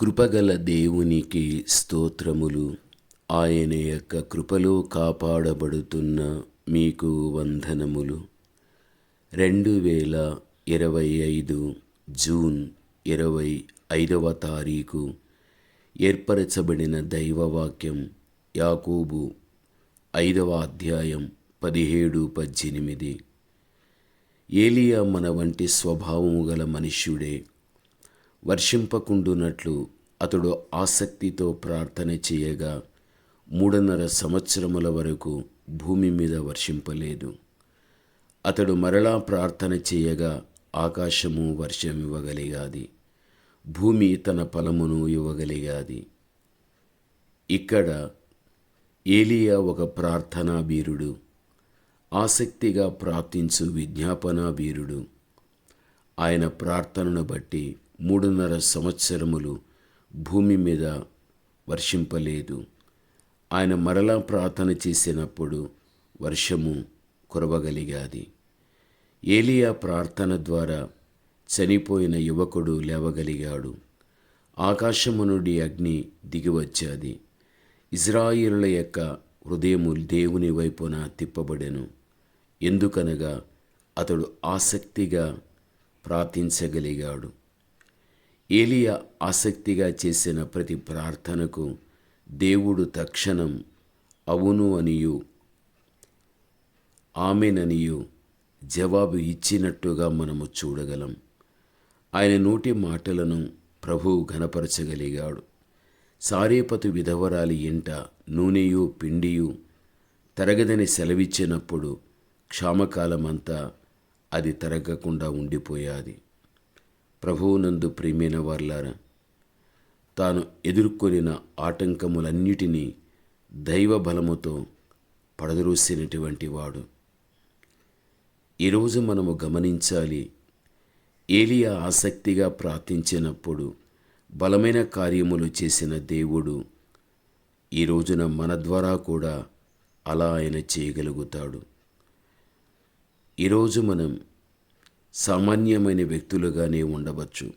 కృపగల దేవునికి స్తోత్రములు. ఆయన యొక్క కృపలో కాపాడబడుతున్న మీకు వందనములు. రెండు వేల ఇరవై ఐదు జూన్ ఇరవై ఐదవ తారీఖు ఏర్పరచబడిన దైవవాక్యం యాకోబు ఐదవ అధ్యాయం పదిహేడు పద్దెనిమిది. ఏలియా మన వంటి స్వభావము గల మనుష్యుడే వర్షింపకుండునట్లు అతడు ఆసక్తితో ప్రార్థన చేయగా మూడున్నర సంవత్సరముల వరకు భూమి మీద వర్షింపలేదు. అతడు మరలా ప్రార్థన చేయగా ఆకాశము వర్షం ఇవ్వగలిగాది భూమి తన ఫలమును ఇవ్వగలిగాది. ఇక్కడ ఏలియా ఒక ప్రార్థనా వీరుడు ఆసక్తిగా ప్రార్థించు విజ్ఞాపనా వీరుడు ఆయన ప్రార్థనను బట్టి మూడున్నర సంవత్సరములు భూమి మీద వర్షింపలేదు. ఆయన మరలా ప్రార్థన చేసినప్పుడు వర్షము కురవగలిగాది. ఏలియా ప్రార్థన ద్వారా చనిపోయిన యువకుడు లేవగలిగాడు. ఆకాశము నుండి అగ్ని దిగివచ్చాది. ఇజ్రాయిలుల యొక్క హృదయము దేవుని వైపున తిప్పబడెను. ఎందుకనగా అతడు ఆసక్తిగా ప్రార్థించగలిగాడు. ఏలియా ఆసక్తిగా చేసిన ప్రతి ప్రార్థనకు దేవుడు తక్షణం అవును అనియు ఆమెననియు జవాబు ఇచ్చినట్టుగా మనము చూడగలం. ఆయన నోటి మాటలను ప్రభువు ఘనపరచగలిగాడు. సారేపతు విధవరాలి ఇంట నూనెయు పిండియు తరగదని సెలవిచ్చినప్పుడు క్షామకాలమంతా అది తరగకుండా ఉండిపోయాది. ప్రభువునందు ప్రియమైన వర్లారా తాను ఎదుర్కొనిన ఆటంకములన్నిటినీ దైవ బలముతో పడదరూసినటువంటి వాడు. ఈరోజు మనము గమనించాలి ఏలియా ఆసక్తిగా ప్రార్థించినప్పుడు బలమైన కార్యములు చేసిన దేవుడు ఈ రోజున మన ద్వారా కూడా అలా ఆయన చేయగలుగుతాడు. ఈరోజు మనం సామాన్యమైన వ్యక్తులుగానే ఉండవచ్చు.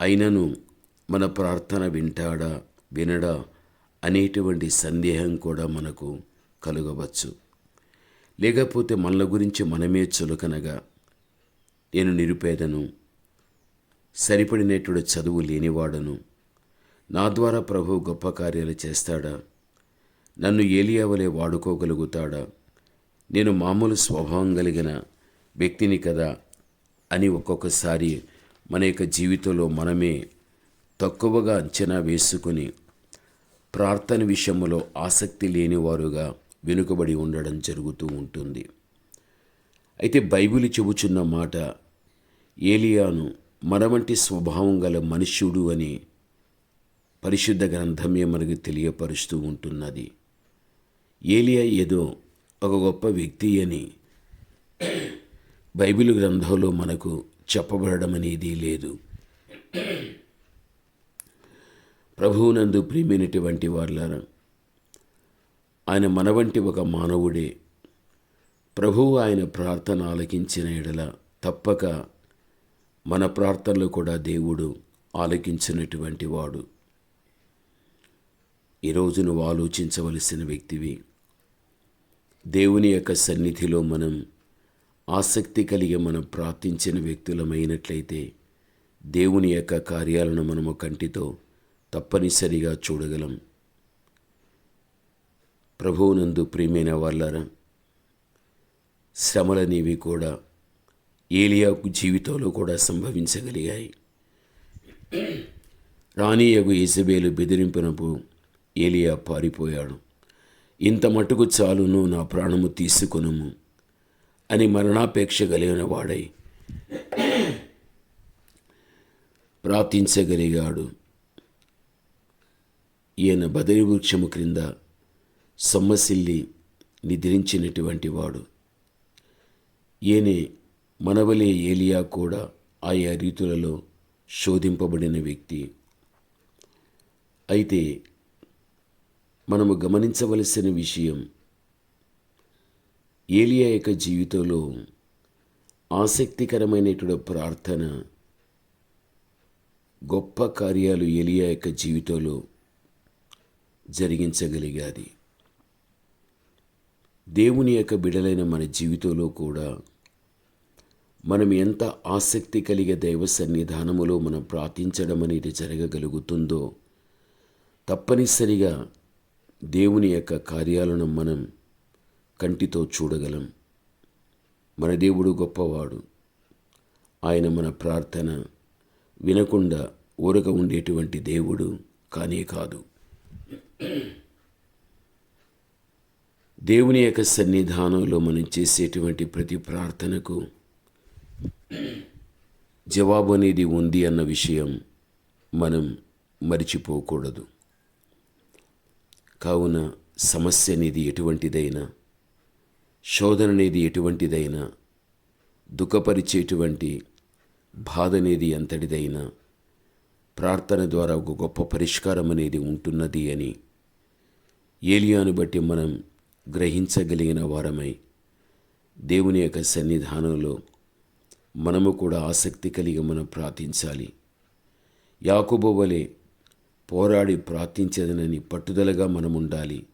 అయినను మన ప్రార్థన వింటాడా వినడా అనేటువంటి సందేహం కూడా మనకు కలుగవచ్చు. లేకపోతే మనల గురించి మనమే చులకనగా నేను నిరుపేదను సరిపడినటువంటి చదువు లేనివాడను నా ద్వారా ప్రభు గొప్ప కార్యాలు చేస్తాడా నన్ను ఏలియావలే వాడుకోగలుగుతాడా నేను మామూలు స్వభావం కలిగిన వ్యక్తిని కదా అని ఒక్కొక్కసారి మన యొక్క జీవితంలో మనమే తక్కువగా అంచనా వేసుకుని ప్రార్థన విషయంలో ఆసక్తి లేనివారుగా వెనుకబడి ఉండడం జరుగుతూ ఉంటుంది. అయితే బైబిల్ చెబుచున్న మాట ఏలియాను మన వంటి స్వభావం గల మనుష్యుడు అని పరిశుద్ధ గ్రంథమే మనకు తెలియపరుస్తూ ఉంటున్నది. ఏలియా ఏదో ఒక గొప్ప వ్యక్తి అని బైబిల్ గ్రంథంలో మనకు చెప్పబడడం అనేది లేదు. ప్రభువునందు ప్రేమైనటువంటి వాళ్ళారా ఆయన మన వంటి ఒక మానవుడే. ప్రభువు ఆయన ప్రార్థన ఆలకించిన ఎడల తప్పక మన ప్రార్థనలు కూడా దేవుడు ఆలకించినటువంటి వాడు. ఈరోజు నువ్వు ఆలోచించవలసిన వ్యక్తివి. దేవుని యొక్క సన్నిధిలో మనం ఆసక్తి కలిగి మనం ప్రార్థించిన వ్యక్తులమైనట్లయితే దేవుని యొక్క కార్యాలను మనము కంటితో తప్పనిసరిగా చూడగలం. ప్రభువునందు ప్రియమైన వాళ్ళారా శ్రమలనేవి కూడా ఏలియాకు జీవితంలో కూడా సంభవించగలిగాయి. రాణియగు ఇసబేలు బెదిరింపునపు ఏలియా పారిపోయాడు. ఇంత మటుకు చాలును నా ప్రాణము తీసుకొనుము. అని మరణాపేక్ష కలిగిన వాడై ప్రార్థించగలిగాడు. ఈయన బదరి వృక్షము క్రింద సొమ్మసిల్లి నిద్రించినటువంటి వాడు. ఈయనే మనవలే ఏలియా కూడా ఆయా రీతులలో శోధింపబడిన వ్యక్తి. అయితే మనము గమనించవలసిన విషయం ఏలియా యొక్క జీవితంలో ఆసక్తికరమైనటువంటి ప్రార్థన గొప్ప కార్యాలు ఏలియా యొక్క జీవితంలో జరిగించగలిగాది. దేవుని యొక్క బిడలైన మన జీవితంలో కూడా మనం ఎంత ఆసక్తి కలిగే దైవ సన్నిధానములో మనం ప్రార్థించడం అనేది జరగగలుగుతుందో తప్పనిసరిగా దేవుని యొక్క కార్యాలను మనం కంటితో చూడగలం. మన దేవుడు గొప్పవాడు. ఆయన మన ప్రార్థన వినకుండా ఊరక ఉండేటువంటి దేవుడు కానే కాదు. దేవుని యొక్క సన్నిధానంలో మనం చేసేటువంటి ప్రతి ప్రార్థనకు జవాబు అనేది ఉంది అన్న విషయం మనం మరిచిపోకూడదు. కావున సమస్య అనేది ఎటువంటిదైనా శోధన అనేది ఎటువంటిదైనా దుఃఖపరిచేటువంటి బాధ అనేది ఎంతటిదైనా ప్రార్థన ద్వారా ఒక గొప్ప పరిష్కారం అనేది ఉంటున్నది అని ఏలియాను బట్టి మనం గ్రహించగలిగిన వారమై దేవుని యొక్క సన్నిధానంలో మనము కూడా ఆసక్తి కలిగి మనం ప్రార్థించాలి. యాకుబు వలె పోరాడి ప్రార్థించదనని పట్టుదలగా మనం ఉండాలి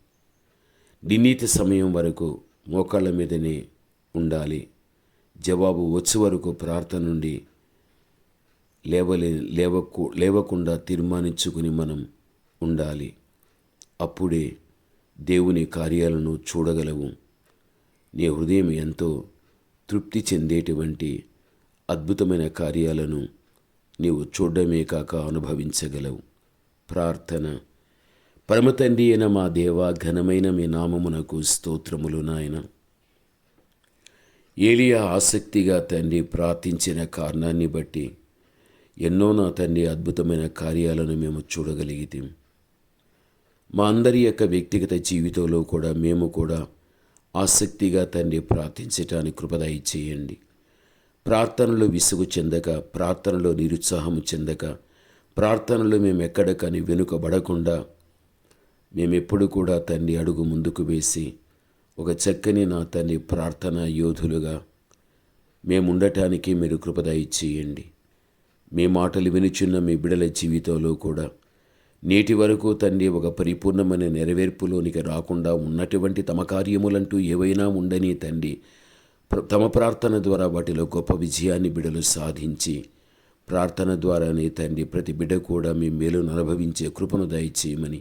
నిర్ణీత సమయం వరకు మోకాళ్ళ మీదనే ఉండాలి. జవాబు వచ్చే వరకు ప్రార్థన నుండి లేవలే లేవకు లేవకుండా తీర్మానించుకుని మనం ఉండాలి. అప్పుడే దేవుని కార్యాలను చూడగలవు. నీ హృదయం ఎంతో తృప్తి చెందేటువంటి అద్భుతమైన కార్యాలను నీవు చూడడమే కాక అనుభవించగలవు. ప్రార్థన పరమతండ్రి అయిన మా దేవ ఘనమైన మీ నామమునకు స్తోత్రములు నాయన. ఏలియా ఆసక్తిగా తండ్రి ప్రార్థించిన కారణాన్ని బట్టి ఎన్నో నా తండ్రి అద్భుతమైన కార్యాలను మేము చూడగలిగితే. మా అందరి యొక్క వ్యక్తిగత జీవితంలో కూడా మేము కూడా ఆసక్తిగా తండ్రి ప్రార్థించటానికి కృపదయ చేయండి. ప్రార్థనలో విసుగు చెందక ప్రార్థనలో నిరుత్సాహము చెందక ప్రార్థనలో మేము ఎక్కడ కానీ వెనుకబడకుండా మేమెప్పుడు కూడా తండ్రి అడుగు ముందుకు వేసి ఒక చక్కని నా తండ్రి ప్రార్థన యోధులుగా మేము ఉండటానికి మీరు కృపదయ చేయండి మీ మాటలు వినుచున్న మీ బిడల జీవితంలో కూడా నేటి వరకు తండ్రి ఒక పరిపూర్ణమైన నెరవేర్పులోనికి రాకుండా ఉన్నటువంటి తమ కార్యములంటూ ఏవైనా ఉండని తండ్రి తమ ప్రార్థన ద్వారా వాటిలో గొప్ప విజయాన్ని బిడలు సాధించి ప్రార్థన ద్వారానే తండ్రి ప్రతి బిడ్డ కూడా మీ మేలును అనుభవించే కృపను దయచేయమని